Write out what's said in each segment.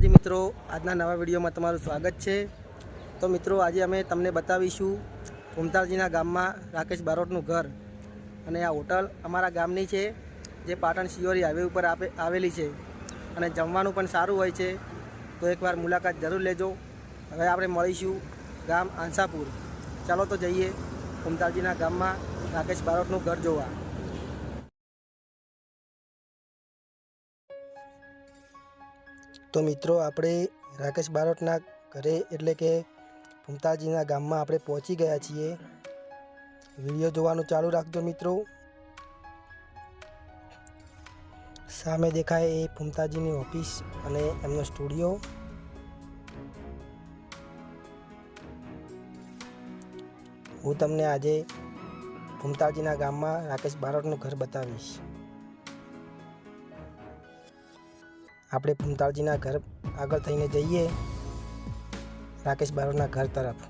માતાજી મિત્રો, આજના નવા વિડીયોમાં તમારું સ્વાગત છે. તો મિત્રો, આજે અમે તમને બતાવીશું ઉમતાલજીના ગામમાં રાકેશ બારોટનું ઘર. અને આ હોટલ અમારા ગામની છે, જે પાટણ શિયોરી હાઈવે ઉપર આવેલી છે. અને જમવાનું પણ સારું હોય છે. તો એકવાર મુલાકાત જરૂર લેજો. હવે આપણે મળીશું ગામ આંસાપુર. ચાલો તો જઈએ ઉમતાલજીના ગામમાં રાકેશ બારોટનું ઘર જોવા. તો મિત્રો, આપણે રાકેશ બારોટના ઘરે એટલે કે ફૂમતાજીના ગામમાં આપણે પહોંચી ગયા છીએ. વીડિયો જોવાનું ચાલુ રાખજો મિત્રો. સામે દેખાય એ ફૂમતાજીની ઓફિસ અને એમનો સ્ટુડિયો. હું તમને આજે ફૂમતાજીના ગામમાં રાકેશ બારોટનું ઘર બતાવીશ. આપણે ફૂમતાળજીના ઘર આગળ થઈને જઈએ. રાકેશ બારોટના ઘર તરફ.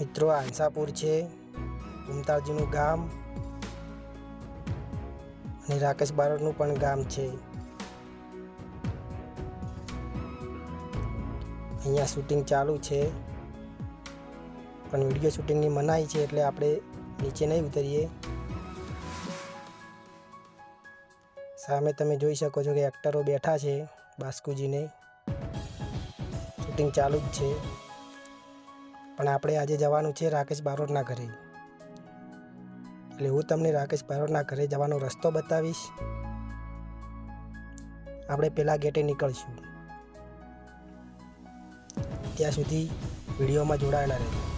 મિત્રો, આંસાપુર છે ફૂમતાળજીનું ગામ અને રાકેશ બારોટનું પણ ગામ છે. અહીંયા શૂટિંગ ચાલુ છે. પણ વીડિયો શૂટિંગની મનાઈ છે એટલે આપણે નીચે નહીં ઉતરીએ. સામે તમે જોઈ શકો છો કે એક્ટરો બેઠા છે બાસ્કુજીને. શૂટિંગ ચાલુ જ છે. પણ આપણે આજે જવાનું છે રાકેશ બારોટના ઘરે. એટલે હું તમને રાકેશ બારોટના ઘરે જવાનો રસ્તો બતાવીશ. આપણે પેલા ગેટે નીકળશું. ત્યાં સુધી વિડીયોમાં જોડાયેલા રહેજો.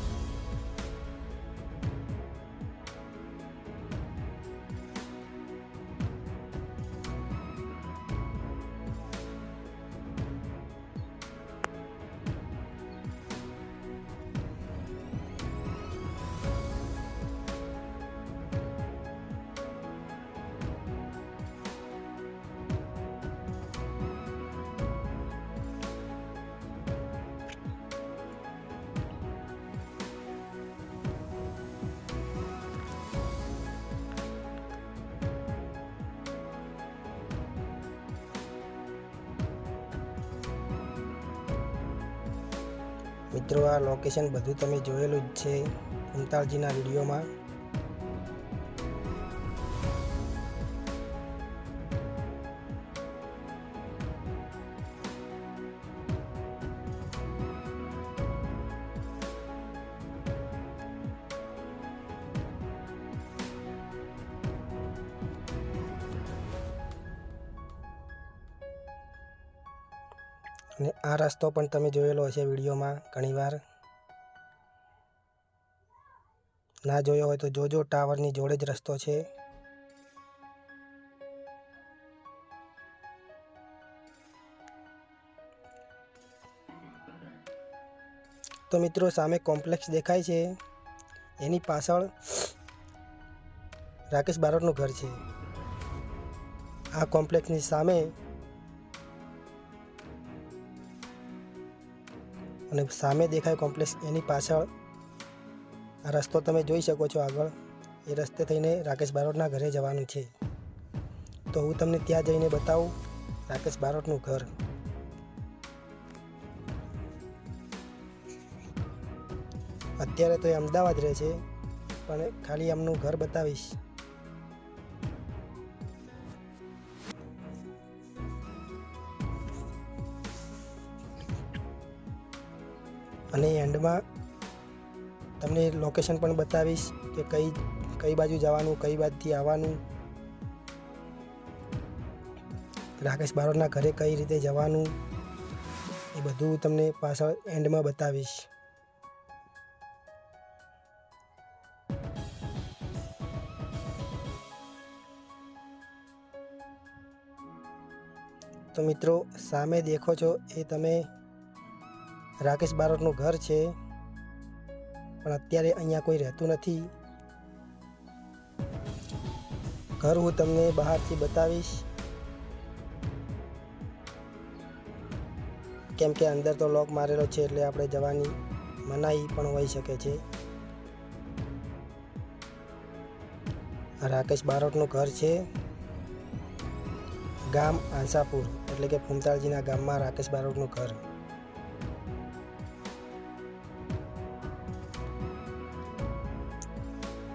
મિત્રો આ લોકેશન બધું તમે જોયેલું જ છે. કુંતાળજીના વિડીયોમાં. અને આ રસ્તો પણ તમે જોયેલો હશે વિડીયોમાં ઘણીવાર. ના જોયો હોય તો જોજો, ટાવરની જોડે જ રસ્તો છે. તો મિત્રો, સામે કોમ્પ્લેક્સ દેખાય છે. એની પાછળ રાકેશ બારોટનું ઘર છે. આ કોમ્પ્લેક્સની સામે અને સામે દેખાય કોમ્પ્લેક્સ એની પાછળ આ રસ્તો તમે જોઈ શકો છો આગળ. એ રસ્તે થઈને રાકેશ બારોટના ઘરે જવાનું છે. તો હું તમને ત્યાં જઈને બતાવું રાકેશ બારોટનું ઘર. અત્યારે તો એ અમદાવાદ રહે છે, પણ ખાલી એમનું ઘર બતાવીશ. અને એન્ડમાં તમને લોકેશન પણ બતાવીશ કે કઈ કઈ બાજુ જવાનું, કઈ બાજુથી આવવાનું. રાકેશ બારોટના ઘરે કઈ રીતે જવાનું, એ બધું તમને પાછળ એન્ડમાં બતાવીશ. તો મિત્રો, સામે દેખો છો એ તમે રાકેશ બારોટનું ઘર છે, પણ અત્યારે અહીંયા કોઈ રહેતું નથી. ઘર હું તમને બહારથી બતાવીશ. કેમ કે અંદર તો લોક મારેલો છે એટલે આપણે જવાની મનાઈ પણ હોઈ શકે છે. રાકેશ બારોટનું ઘર છે, ગામ આંસાપુર, એટલે કે ફૂમતાળજીના ગામમાં રાકેશ બારોટનું ઘર.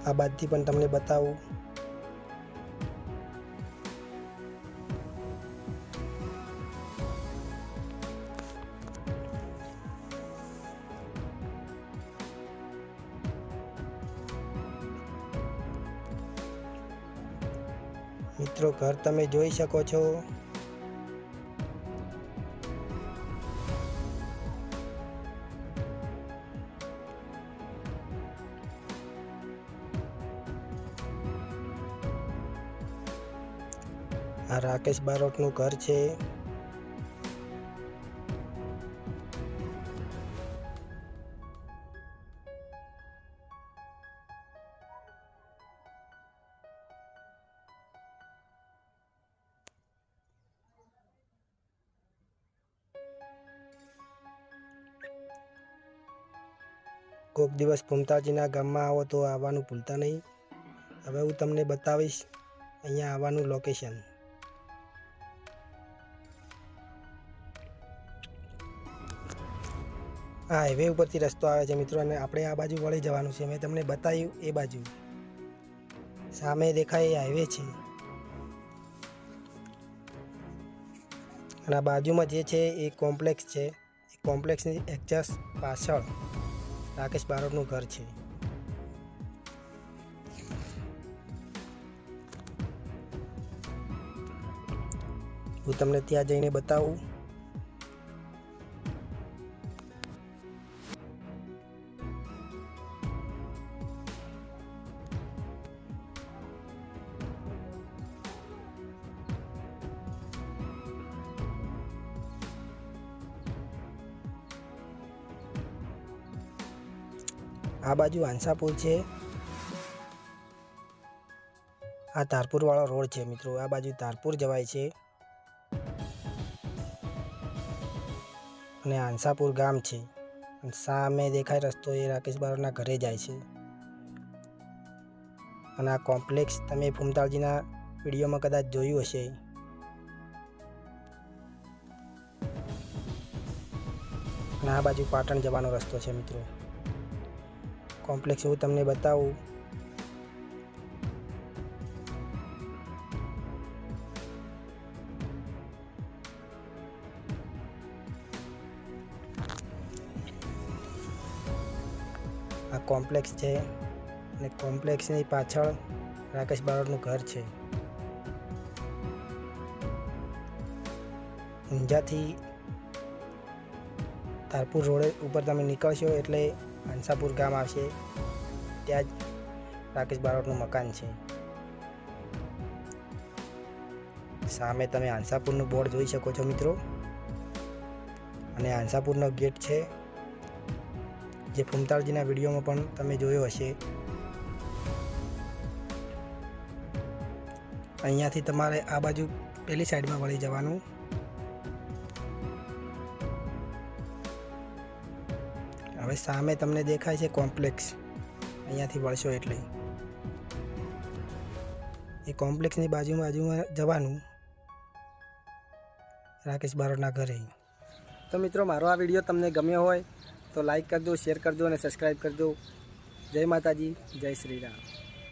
આ બાદથી પણ તમને બતાવું. મિત્રો ઘર તમે જોઈ શકો છો. આ રાકેશ બારોટનું ઘર છે. કોઈક દિવસ ભૂમતાજીના ગામમાં આવો તો આવવાનું ભૂલતા નહીં. હવે હું તમને બતાવીશ, અહીંયા આવવાનું લોકેશન આ હાઈવે ઉપરથી રસ્તો આવે છે મિત્રો, અને આપણે આ બાજુ વળી જવાનું છે. મેં તમને બતાવ્યું એ બાજુ. સામે દેખાય એ હાઈવે છે. અને આ બાજુમાં જે છે એ કોમ્પ્લેક્સ છે. એ કોમ્પ્લેક્સની એક્ઝેસ પાછળ રાકેશ બારોટનું ઘર છે. હું તમને ત્યાં જઈને બતાવું. આ બાજુ આંસાપુર છે. આ તારપુરવાળો રોડ છે મિત્રો. આ બાજુ તારપુર જવાય છે. અને આંસાપુર ગામ છે. સામે દેખાય રસ્તો એ રાકેશ બારોના ઘરે જાય છે. અને આ કોમ્પ્લેક્સ તમે ફૂમતાળજીના વિડીયોમાં કદાચ જોયું હશે. અને આ બાજુ પાટણ જવાનો રસ્તો છે મિત્રો. કોમ્પ્લેક્સ હું તમને બતાવું. આ કોમ્પ્લેક્સ છે અને કોમ્પ્લેક્સની પાછળ રાકેશ બારોટનું ઘર છે. ઊંઝાથી તારપુર રોડ ઉપર તમે નીકળશો એટલે હંસાપુર ગામ આવશે. ત્યાં જ રાકેશ બારોટનું મકાન છે. સામે તમે હંસાપુરનું બોર્ડ જોઈ શકો છો મિત્રો. અને હંસાપુરનો ગેટ છે. જે ફૂમતાળજીના વિડીયોમાં પણ તમે જોયો હશે. અહીંયાથી તમારે આ બાજુ પેલી સાઈડમાં વળી જવાનું. હવે સામે તમને દેખાય છે કોમ્પ્લેક્સ. અહીંયાથી વળશો એટલે. એ કોમ્પ્લેક્સની બાજુમાં બાજુમાં જવાનું. રાકેશ બારોટના ઘરે. તો મિત્રો, મારો આ વીડિયો તમને ગમ્યો હોય તો લાઈક કરજો, શેર કરજો અને સબસ્ક્રાઈબ કરજો. જય માતાજી, જય શ્રી રામ.